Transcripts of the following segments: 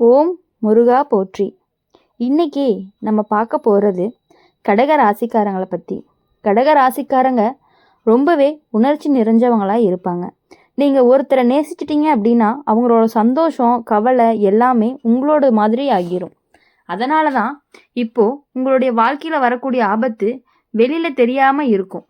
ஓம் முருகா போற்றி. இன்னைக்கு நம்ம பார்க்க போகிறது கடக ராசிக்காரங்களை பற்றி கடக ராசிக்காரங்க ரொம்பவே உணர்ச்சி நிறைஞ்சவங்களாக இருப்பாங்க. நீங்கள் ஒருத்தரை நேசிச்சிட்டிங்க அப்படின்னா அவங்களோட சந்தோஷம் கவலை எல்லாமே உங்களோட மாதிரி ஆகிரும். அதனால தான் இப்போது உங்களுடைய வாழ்க்கையில் வரக்கூடிய ஆபத்து வெளியில் தெரியாமல் இருக்கும்.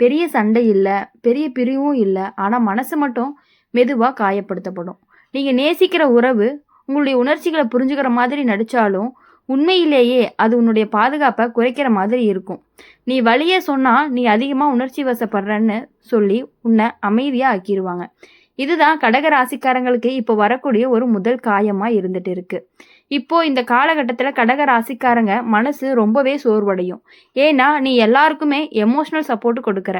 பெரிய சண்டை இல்லை பெரிய பிரிவும் இல்லை ஆனால் மனசு மட்டும் மெதுவாக காயப்படுத்தப்படும். நீங்கள் நேசிக்கிற உறவு உங்களுடைய உணர்ச்சிகளை புரிஞ்சுக்கிற மாதிரி நடித்தாலும் உண்மையிலேயே அது உன்னுடைய பாதுகாப்பை குறைக்கிற மாதிரி இருக்கும். நீ வழியே சொன்னால் நீ அதிகமாக உணர்ச்சி வசப்படுறன்னு சொல்லி உன்னை அமைதியாக ஆக்கிடுவாங்க இதுதான் கடக ராசிக்காரங்களுக்கு இப்போ வரக்கூடிய ஒரு முதல் காயமாக இருந்துட்டு இருக்கு. இப்போ இந்த காலகட்டத்தில் கடக ராசிக்காரங்க மனசு ரொம்பவே சோர்வடையும். ஏன்னா நீ எல்லாருக்குமே எமோஷ்னல் சப்போர்ட் கொடுக்குற.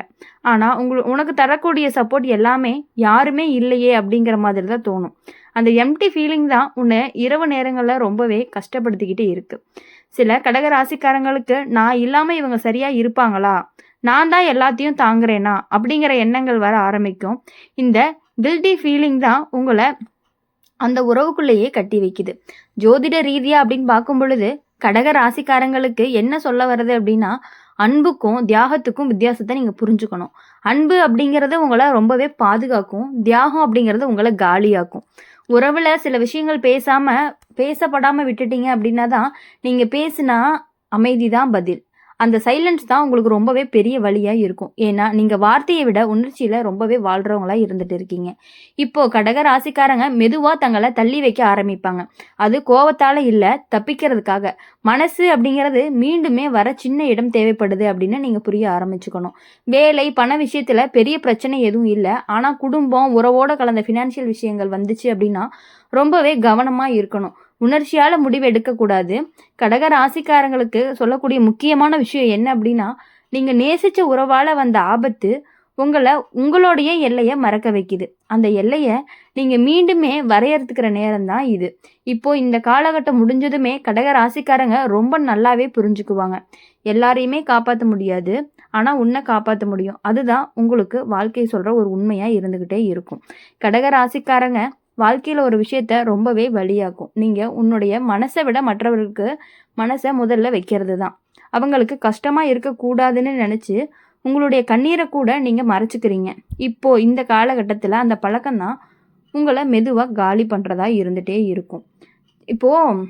ஆனால் உங்களுக்கு உனக்கு தரக்கூடிய சப்போர்ட் எல்லாமே யாருமே இல்லையே அப்படிங்கிற மாதிரி தான் தோணும். அந்த எம்டி ஃபீலிங் தான் உன்னை இரவு நேரங்களில் ரொம்பவே கஷ்டப்படுத்திக்கிட்டு இருக்கு. சில கடக ராசிக்காரங்களுக்கு நான் இல்லாமல் இவங்க சரியாக இருப்பாங்களா? நான் தான் எல்லாத்தையும் தாங்குறேனா? அப்படிங்கிற எண்ணங்கள் வர ஆரம்பிக்கும். இந்த கில்டி ஃபீலிங் தான் உங்களை அந்த உறவுக்குள்ளேயே கட்டி வைக்குது. ஜோதிட ரீதியாக அப்படின்னு பார்க்கும் பொழுது கடக ராசிக்காரங்களுக்கு என்ன சொல்ல வருது அப்படின்னா அன்புக்கும் தியாகத்துக்கும் வித்தியாசத்தை நீங்கள் புரிஞ்சுக்கணும். அன்பு அப்படிங்கிறது உங்களை ரொம்பவே பாதுகாக்கும். தியாகம் அப்படிங்கிறது உங்களை காலியாக்கும். உறவில் சில விஷயங்கள் பேசாமல் பேசப்படாமல் விட்டுட்டீங்க அப்படின்னா தான் நீங்கள் பேசினா அமைதி தான் பதில். அந்த சைலன்ஸ் தான் உங்களுக்கு ரொம்பவே பெரிய வழியாக இருக்கும். ஏன்னா நீங்கள் வார்த்தையை விட உணர்ச்சியில் ரொம்பவே வாழ்கிறவங்களா இருந்துட்டு இருக்கீங்க. இப்போது கடக ராசிக்காரங்க மெதுவாக தங்களை தள்ளி வைக்க ஆரம்பிப்பாங்க. அது கோவத்தால் இல்லை தப்பிக்கிறதுக்காக. மனசு அப்படிங்கிறது மீண்டுமே வர சின்ன இடம் தேவைப்படுது அப்படின்னு நீங்கள் புரிய ஆரம்பிச்சுக்கணும். வேலை பண விஷயத்தில் பெரிய பிரச்சனை எதுவும் இல்லை. ஆனால் குடும்பம் உறவோட கலந்த ஃபினான்ஷியல் விஷயங்கள் வந்துச்சு அப்படின்னா ரொம்பவே கவனமாக இருக்கணும். உணர்ச்சியால் முடிவு எடுக்கக்கூடாது. கடக ராசிக்காரங்களுக்கு சொல்லக்கூடிய முக்கியமான விஷயம் என்ன அப்படின்னா நீங்கள் நேசித்த உறவால் வந்த ஆபத்து உங்களை உங்களுடைய எல்லையை மறக்க வைக்குது. அந்த எல்லையை நீங்கள் மீண்டுமே வரையறுத்துக்கிற நேரம் தான் இது. இப்போ இந்த காலகட்டம் முடிஞ்சதுமே கடக ராசிக்காரங்க ரொம்ப நல்லாவே புரிஞ்சுக்குவாங்க. எல்லாரையுமே காப்பாற்ற முடியாது. ஆனால் உன்னை காப்பாற்ற முடியும். அதுதான் உங்களுக்கு வாழ்க்கை சொல்கிற ஒரு உண்மையாக இருந்துக்கிட்டே இருக்கும். கடக ராசிக்காரங்க வாழ்க்கையில் ஒரு விஷயத்த ரொம்பவே வழியாக்கும் நீங்கள் உன்னுடைய மனசை விட மற்றவர்களுக்கு மனசை முதல்ல வைக்கிறது தான் அவங்களுக்கு கஷ்டமாக இருக்கக்கூடாதுன்னு நினச்சி உங்களுடைய கண்ணீரை கூட நீங்கள் மறைச்சிக்கிறீங்க. இப்போது இந்த காலகட்டத்தில் அந்த பழக்கம் தான் உங்களை மெதுவாக காலி பண்ணுறதா இருந்துகிட்டே இருக்கும். இப்போது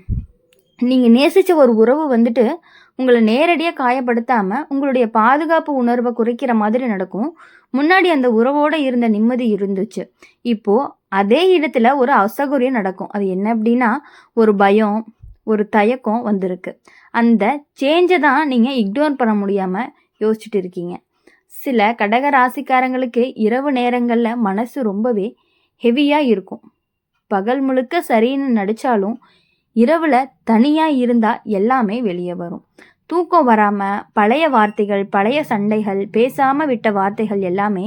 நீங்கள் நேசித்த ஒரு உறவு வந்துட்டு உங்களை நேரடியாக காயப்படுத்தாமல் உங்களுடைய பாதுகாப்பு உணர்வை குறைக்கிற மாதிரி நடக்கும். முன்னாடி அந்த உறவோடு இருந்த நிம்மதி இருந்துச்சு. இப்போது அதே இடத்துல ஒரு அசௌகரியம் நடக்கும். அது என்ன அப்படின்னா ஒரு பயம் ஒரு தயக்கம் வந்திருக்கு. அந்த சேஞ்சை தான் நீங்கள் இக்னோர் பண்ண முடியாமல் யோசிச்சுட்டு இருக்கீங்க. சில கடக ராசிக்காரங்களுக்கு இரவு நேரங்களில் மனசு ரொம்பவே ஹெவியாக இருக்கும். பகல் முழுக்க சரின்னு நடித்தாலும் இரவில் தனியாக இருந்தால் எல்லாமே வெளியே வரும். தூக்கம் வராமல் பழைய வார்த்தைகள் பழைய சண்டைகள் பேசாமல் விட்ட வார்த்தைகள் எல்லாமே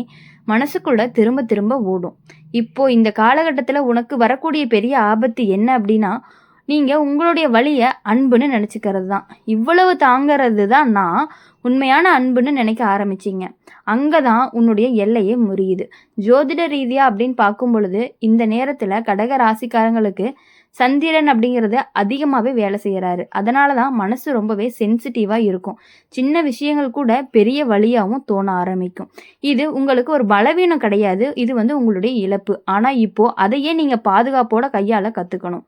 மனசுக்குள்ள திரும்ப திரும்ப ஓடும். இப்போ இந்த காலகட்டத்தில் உனக்கு வரக்கூடிய பெரிய ஆபத்து என்ன அப்படின்னா நீங்கள் உங்களுடைய வழியை அன்புன்னு நினச்சிக்கிறது தான் இவ்வளவு தாங்கிறது தான் நான் உண்மையான அன்புன்னு நினைக்க ஆரம்பிச்சிங்க. அங்கே தான் உன்னுடைய எல்லையே முறியுது. ஜோதிட ரீதியாக அப்படின்னு பார்க்கும் பொழுது இந்த நேரத்தில் கடக ராசிக்காரங்களுக்கு சந்திரன் அப்படிங்கிறது அதிகமாகவே வேலை செய்கிறாரு அதனால தான் மனசு ரொம்பவே சென்சிட்டிவாக இருக்கும். சின்ன விஷயங்கள் கூட பெரிய வழியாகவும் தோண ஆரம்பிக்கும். இது உங்களுக்கு ஒரு பலவீனம் கிடையாது. இது வந்து உங்களுடைய இழப்பு. ஆனால் இப்போது அதையே நீங்கள் பாதுகாப்போட கையால் கற்றுக்கணும்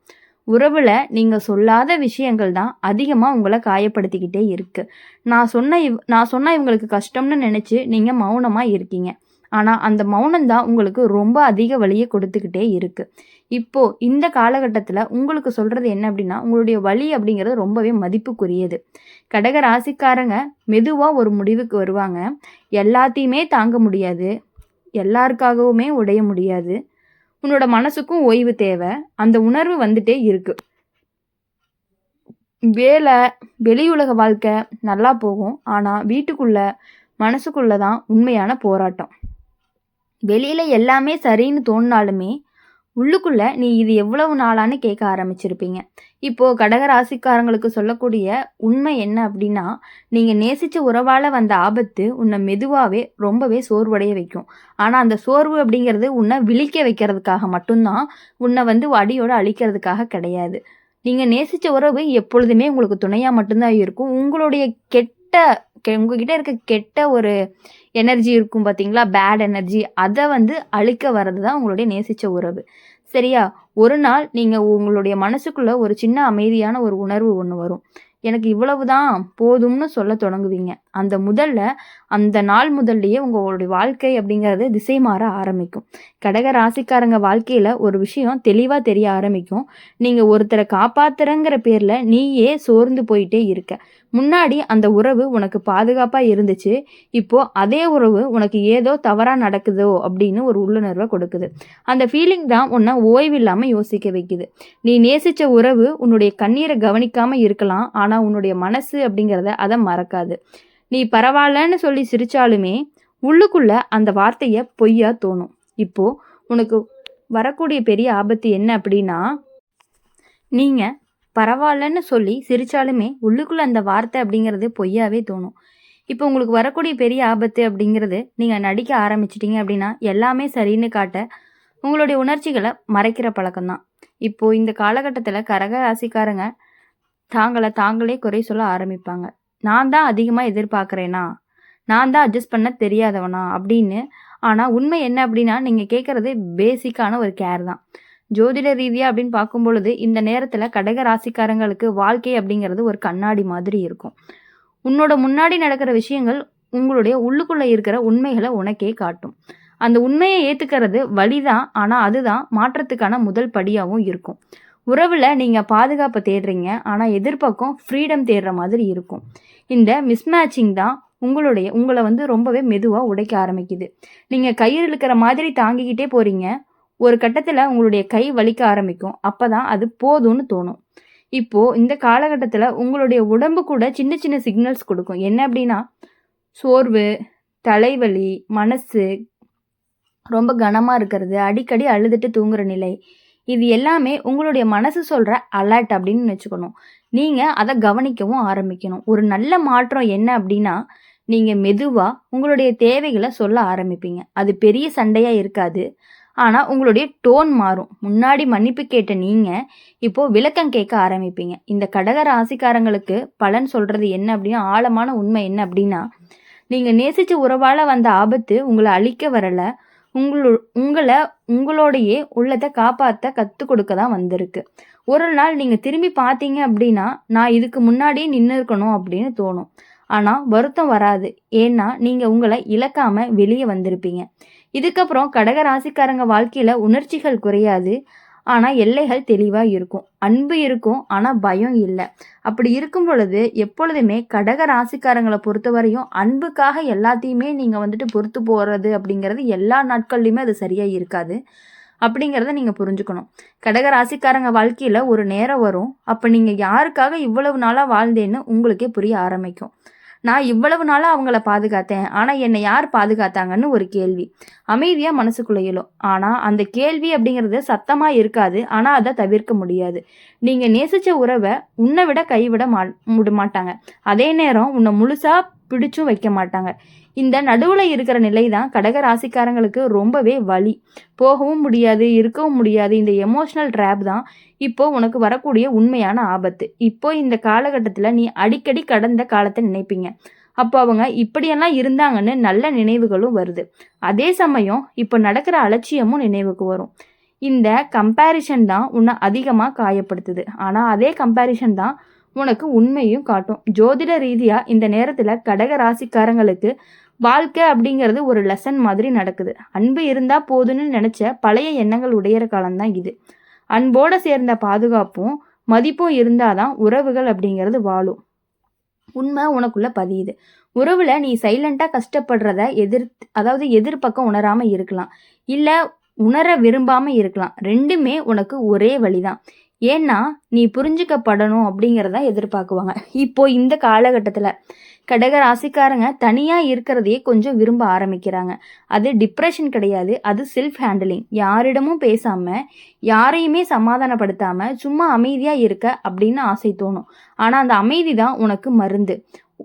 உறவில் நீங்கள் சொல்லாத விஷயங்கள் தான் அதிகமாக உங்களை காயப்படுத்திக்கிட்டே இருக்குது நான் சொன்ன இவ் நான் சொன்னால் இவங்களுக்கு கஷ்டம்னு நினச்சி நீங்கள் மௌனமாக இருக்கீங்க. ஆனால் அந்த மௌனம் தான் உங்களுக்கு ரொம்ப அதிக வழியை கொடுத்துக்கிட்டே இருக்குது இப்போது இந்த காலகட்டத்தில் உங்களுக்கு சொல்கிறது என்ன அப்படின்னா உங்களுடைய வழி அப்படிங்கிறது ரொம்பவே மதிப்புக்குரியது. கடக ராசிக்காரங்க மெதுவாக ஒரு முடிவுக்கு வருவாங்க. எல்லாத்தையுமே தாங்க முடியாது. எல்லாருக்காகவுமே உடைய முடியாது. உன்னோட மனசுக்கும் ஓய்வு தேவை. அந்த உணர்வு வந்துட்டே இருக்குது வேலை வெளியுலக வாழ்க்கை நல்லா போகும். ஆனால் வீட்டுக்குள்ளே மனசுக்குள்ளே தான் உண்மையான போராட்டம். வெளியில் எல்லாமே சரின்னு தோணினாலுமே உள்ளுக்குள்ள நீ இது எவ்வளவு நாளான்னு கேட்க ஆரம்பிச்சிருப்பீங்க. இப்போ கடக ராசிக்காரங்களுக்கு சொல்லக்கூடிய உண்மை என்ன அப்படின்னா நீங்க நேசிச்ச உறவால வந்த ஆபத்து உன்னை மெதுவாவே ரொம்பவே சோர்வடைய வைக்கும். ஆனா அந்த சோர்வு அப்படிங்கிறது உன்னை விழிக்க வைக்கிறதுக்காக மட்டும்தான் உன்னை வந்து அடியோட அழிக்கிறதுக்காக கிடையாது. நீங்க நேசிச்ச உறவு எப்பொழுதுமே உங்களுக்கு துணையா மட்டும்தான் இருக்கும். உங்களுடைய கெட் கெட்ட கெ- உங்ககிட்ட இருக்க கெட்ட ஒரு எனர்ஜி இருக்கும் பார்த்தீங்களா பேட் எனர்ஜி அதை வந்து அழிக்க வர்றது தான் உங்களுடைய நேசிச்ச உறவு. சரியா? ஒரு நாள் நீங்கள் உங்களுடைய மனசுக்குள்ளே ஒரு சின்ன அமைதியான ஒரு உணர்வு ஒன்று வரும். எனக்கு இவ்வளவுதான் போதும்னு சொல்ல தொடங்குவீங்க. அந்த முதல்ல அந்த நாள் முதல்லையே உங்களுடைய வாழ்க்கை அப்படிங்கிறது திசை மாற ஆரம்பிக்கும். கடக ராசிக்காரங்க வாழ்க்கையில் ஒரு விஷயம் தெளிவாக தெரிய ஆரம்பிக்கும். நீங்கள் ஒருத்தரை காப்பாத்துறங்கிற பேரில் நீயே சோர்ந்து போயிட்டே இருக்க. முன்னாடி அந்த உறவு உனக்கு பாதுகாப்பாக இருந்துச்சு. இப்போ அதே உறவு உனக்கு ஏதோ தவறாக நடக்குதோ அப்படின்னு ஒரு உள்ளுணர்வை கொடுக்குது. அந்த ஃபீலிங் தான் உன்னை ஓய்வு இல்லாமல் யோசிக்க வைக்குது. நீ நேசிச்ச உறவு உன்னுடைய கண்ணீரை கவனிக்காமல் இருக்கலாம். ஆனால் உன்னுடைய மனசு அப்படிங்கிறத அதை மறக்காது. நீ பரவாயில்லன்னு சொல்லி சிரிச்சாலுமே உள்ளுக்குள்ள அந்த வார்த்தையை பொய்யா தோணும். இப்போ உனக்கு வரக்கூடிய பெரிய ஆபத்து என்ன அப்படின்னா நீங்க பரவாயில்லன்னு சொல்லி சிரிச்சாலுமே உள்ளுக்குள்ள அந்த வார்த்தை அப்படிங்கிறது பொய்யாவே தோணும். இப்போ உங்களுக்கு வரக்கூடிய பெரிய ஆபத்து அப்படிங்கிறது நீங்கள் நடிக்க ஆரம்பிச்சிட்டிங்க அப்படின்னா எல்லாமே சரின்னு காட்ட உங்களுடைய உணர்ச்சிகளை மறைக்கிற பழக்கம்தான். இப்போ இந்த காலகட்டத்தில் கரக ராசிக்காரங்க தாங்களை தாங்களே குறை சொல்ல ஆரம்பிப்பாங்க. நான் தான் அதிகமாக எதிர்பார்க்குறேனா? நான் தான் அட்ஜஸ்ட் பண்ண தெரியாதவனா? அப்படின்னு. ஆனால் உண்மை என்ன அப்படின்னா நீங்கள் கேட்குறது பேசிக்கான ஒரு கேர் தான். ஜோதிட ரீதியாக அப்படின்னு பார்க்கும் பொழுது இந்த நேரத்தில் கடக ராசிக்காரங்களுக்கு வாழ்க்கை அப்படிங்கிறது ஒரு கண்ணாடி மாதிரி இருக்கும். உன்னோட முன்னாடி நடக்கிற விஷயங்கள் உங்களுடைய உள்ளுக்குள்ளே இருக்கிற உண்மைகளை உனக்கே காட்டும். அந்த உண்மையை ஏற்றுக்கிறது வழிதான் ஆனால் அதுதான் மாற்றத்துக்கான முதல் படியாகவும் இருக்கும். உறவில் நீங்கள் பாதுகாப்பை தேடுறீங்க. ஆனால் எதிர்பக்கம் ஃப்ரீடம் தேடுற மாதிரி இருக்கும். இந்த மிஸ்மேட்சிங் தான் உங்களுடைய உங்களை வந்து ரொம்பவே மெதுவாக உடைக்க ஆரம்பிக்குது. நீங்கள் கயிறு இழுக்கிற மாதிரி தாங்கிக்கிட்டே போகிறீங்க ஒரு கட்டத்தில் உங்களுடைய கை வலிக்க ஆரம்பிக்கும். அப்போ தான் அது போதும்னு தோணும். இப்போது இந்த காலகட்டத்தில் உங்களுடைய உடம்பு கூட சின்ன சின்ன சிக்னல்ஸ் கொடுக்கும். என்ன அப்படின்னா சோர்வு தலைவலி மனசு ரொம்ப கனமாக இருக்கிறது அடிக்கடி அழுதுட்டு தூங்குற நிலை இது எல்லாமே உங்களுடைய மனசு சொல்கிற அலர்ட் அப்படின்னு வச்சுக்கணும். நீங்கள் அதை கவனிக்கவும் ஆரம்பிக்கணும். ஒரு நல்ல மாற்றம் என்ன அப்படின்னா நீங்கள் மெதுவாக உங்களுடைய தேவைகளை சொல்ல ஆரம்பிப்பீங்க. அது பெரிய சண்டையாக இருக்காது. ஆனால் உங்களுடைய டோன் மாறும். முன்னாடி மன்னிப்பு கேட்ட நீங்கள் இப்போது விளக்கம் கேட்க ஆரம்பிப்பீங்க. இந்த கடக ராசிக்காரங்களுக்கு பலன் சொல்கிறது என்ன அப்படின்னா ஆழமான உண்மை என்ன அப்படின்னா நீங்கள் நேசித்த உறவால் வந்த ஆபத்து உங்களை அழிக்க வரலை. உங்களு உங்களை உங்களோடையே உள்ளத்தை காப்பாற்ற கற்றுக் கொடுக்க தான் வந்திருக்கு. ஒரு நாள் நீங்கள் திரும்பி பார்த்தீங்க அப்படின்னா நான் இதுக்கு முன்னாடியே நின்று இருக்கணும் அப்படின்னு தோணும். ஆனால் வருத்தம் வராது. ஏன்னா நீங்கள் உங்களை இழக்காம வெளியே வந்திருப்பீங்க. இதுக்கப்புறம் கடக ராசிக்காரங்க வாழ்க்கையில் உணர்ச்சிகள் குறையாது. ஆனால் எல்லைகள் தெளிவாக இருக்கும். அன்பு இருக்கும் ஆனால் பயம் இல்லை. அப்படி இருக்கும் பொழுது எப்பொழுதுமே கடக ராசிக்காரங்களை பொறுத்தவரையும் அன்புக்காக எல்லாத்தையுமே நீங்கள் வந்துட்டு பொறுத்து போகிறது அப்படிங்கிறது எல்லா நாட்கள்லையுமே அது சரியாக இருக்காது. அப்படிங்கிறத நீங்கள் புரிஞ்சுக்கணும். கடக ராசிக்காரங்க வாழ்க்கையில் ஒரு நேரம் வரும். அப்போ நீங்கள் யாருக்காக இவ்வளவு நாளாக வாழ்ந்தேன்னு உங்களுக்கே புரிய ஆரம்பிக்கும். நான் இவ்வளவு நாளாக அவங்கள பாதுகாத்தேன். ஆனால் என்னை யார் பாதுகாத்தாங்கன்னு ஒரு கேள்வி. அமைதியாக மனசுக்குள்ள இயலும் ஆனால் அந்த கேள்வி அப்படிங்கிறது சத்தமாக இருக்காது. ஆனால் அதை தவிர்க்க முடியாது. நீங்கள் நேசித்த உறவை உன்னை விட கைவிட மா மாட்டாங்க. அதே நேரம் உன்னை முழுசாக பிடிச்சும் வைக்க மாட்டாங்க. இந்த நடுவில் இருக்கிற நிலை தான் கடக ராசிக்காரங்களுக்கு ரொம்பவே வலி. போகவும் முடியாது இருக்கவும் முடியாது. இந்த எமோஷ்னல் ட்ராப் தான் இப்போ உனக்கு வரக்கூடிய உண்மையான ஆபத்து. இப்போ இந்த காலகட்டத்தில் நீ அடிக்கடி கடந்த காலத்தை நினைப்பீங்க. அப்போ அவங்க இப்படியெல்லாம் இருந்தாங்கன்னு நல்ல நினைவுகளும் வருது. அதே சமயம் இப்போ நடக்கிற அலட்சியமும் நினைவுக்கு வரும். இந்த கம்பேரிஷன் தான் உன்னை அதிகமாக காயப்படுத்துது. ஆனால் அதே கம்பேரிஷன் தான் உனக்கு உண்மையும் காட்டும். ஜோதிட ரீதியாக இந்த நேரத்தில் கடக ராசிக்காரங்களுக்கு வாழ்க்கை அப்படிங்கிறது ஒரு லெசன் மாதிரி நடக்குது. அன்பு இருந்தால் போதுன்னு நினச்ச பழைய எண்ணங்கள் உடையிற காலம்தான் இது. அன்போடு சேர்ந்த பாதுகாப்பும் மதிப்பும் இருந்தால் தான் உறவுகள் அப்படிங்கிறது வாழும். உண்மை உனக்குள்ள பதியுது. உறவுல நீ சைலண்டாக கஷ்டப்படுறத எதிர் அதாவது எதிர்பக்கம் உணராமல் இருக்கலாம். இல்லை உணர விரும்பாமல் இருக்கலாம். ரெண்டுமே உனக்கு ஒரே வழிதான். ஏன்னா நீ புரிஞ்சுக்கப்படணும் அப்படிங்கிறத எதிர்பார்க்குவாங்க. இப்போ இந்த காலகட்டத்தில் கடக ராசிக்காரங்க தனியாக இருக்கிறதையே கொஞ்சம் விரும்ப ஆரம்பிக்கிறாங்க. அது டிப்ரெஷன் கிடையாது அது செல்ஃப் ஹேண்டிலிங் யாரிடமும் பேசாமல் யாரையுமே சமாதானப்படுத்தாமல் சும்மா அமைதியாக இருக்க அப்படின்னு ஆசை தோணும். ஆனால் அந்த அமைதி தான் உனக்கு மருந்து.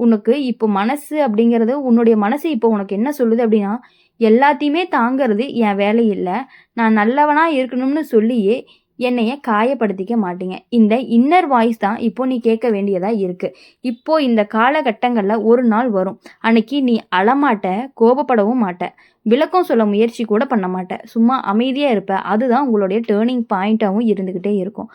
உனக்கு இப்போ மனசு அப்படிங்கிறது உன்னுடைய மனசு இப்போ உனக்கு என்ன சொல்லுது அப்படின்னா எல்லாத்தையுமே தாங்கிறது என் வேலை இல்லை நான் நல்லவனாக இருக்கணும்னு சொல்லியே என்னைய காயப்படுத்திக்க மாட்டீங்க. இந்த இன்னர் வாய்ஸ் தான் இப்போ நீ கேட்க வேண்டியதாக இருக்குது இப்போ இந்த காலகட்டங்களில் ஒரு நாள் வரும். அன்னைக்கு நீ அழமாட்ட கோபப்படவும் மாட்ட. விளக்கம் சொல்ல முயற்சி கூட பண்ண மாட்ட. சும்மா அமைதியாக இருப்ப. அதுதான் உங்களுடைய டேர்னிங் பாயிண்ட்டாகவும் இருந்துக்கிட்டே இருக்கும்.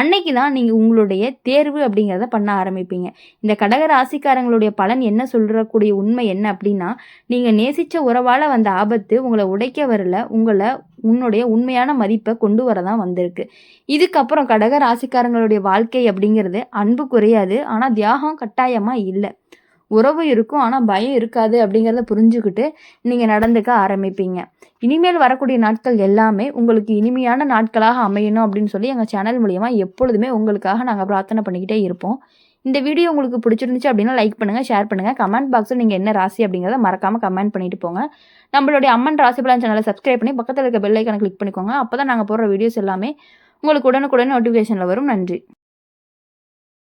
அன்னைக்கு தான் நீங்கள் உங்களுடைய தேர்வு அப்படிங்கிறத பண்ண ஆரம்பிப்பீங்க. இந்த கடக ராசிக்காரங்களுடைய பலன் என்ன சொல்கிறக்கூடிய உண்மை என்ன அப்படின்னா நீங்கள் நேசித்த உறவால் வந்த ஆபத்து உங்களை உடைக்க வரல உங்களை உன்னுடைய உண்மையான மதிப்பை கொண்டு வர தான் வந்திருக்கு. இதுக்கப்புறம் கடக ராசிக்காரங்களுடைய வாழ்க்கை அப்படிங்கிறது அன்பு குறையாது ஆனால் தியாகம் கட்டாயமாக இல்லை. உறவு இருக்கும் ஆனால் பயம் இருக்காது அப்படிங்கிறத புரிஞ்சுக்கிட்டு நீங்கள் நடந்துக்க ஆரம்பிப்பீங்க. இனிமேல் வரக்கூடிய நாட்கள் எல்லாமே உங்களுக்கு இனிமையான நாட்களாக அமையணும் அப்படின்னு சொல்லி எங்கள் சேனல் மூலியமாக எப்பொழுதுமே உங்களுக்காக நாங்கள் பிரார்த்தனை பண்ணிக்கிட்டே இருப்போம். இந்த வீடியோ உங்களுக்கு பிடிச்சிருந்துச்சு அப்படின்னா லைக் பண்ணுங்கள் ஷேர் பண்ணுங்கள் கமெண்ட் பாக்ஸில் நீங்கள் என்ன ராசி அப்படிங்கிறத மறக்காமல் கமெண்ட் பண்ணிட்டு போங்க. நம்மளுடைய அம்மன் ராசி பலன் சேனலை சப்ஸ்கிரைப் பண்ணி பக்கத்தில் இருக்க பெல் ஐக்கனை கிளிக் பண்ணிக்கோங்க. அப்போ தான் நாங்கள் போடுற வீடியோஸ் எல்லாமே உங்களுக்கு உடனுக்குடன் நோட்டிஃபிகேஷனில் வரும். நன்றி.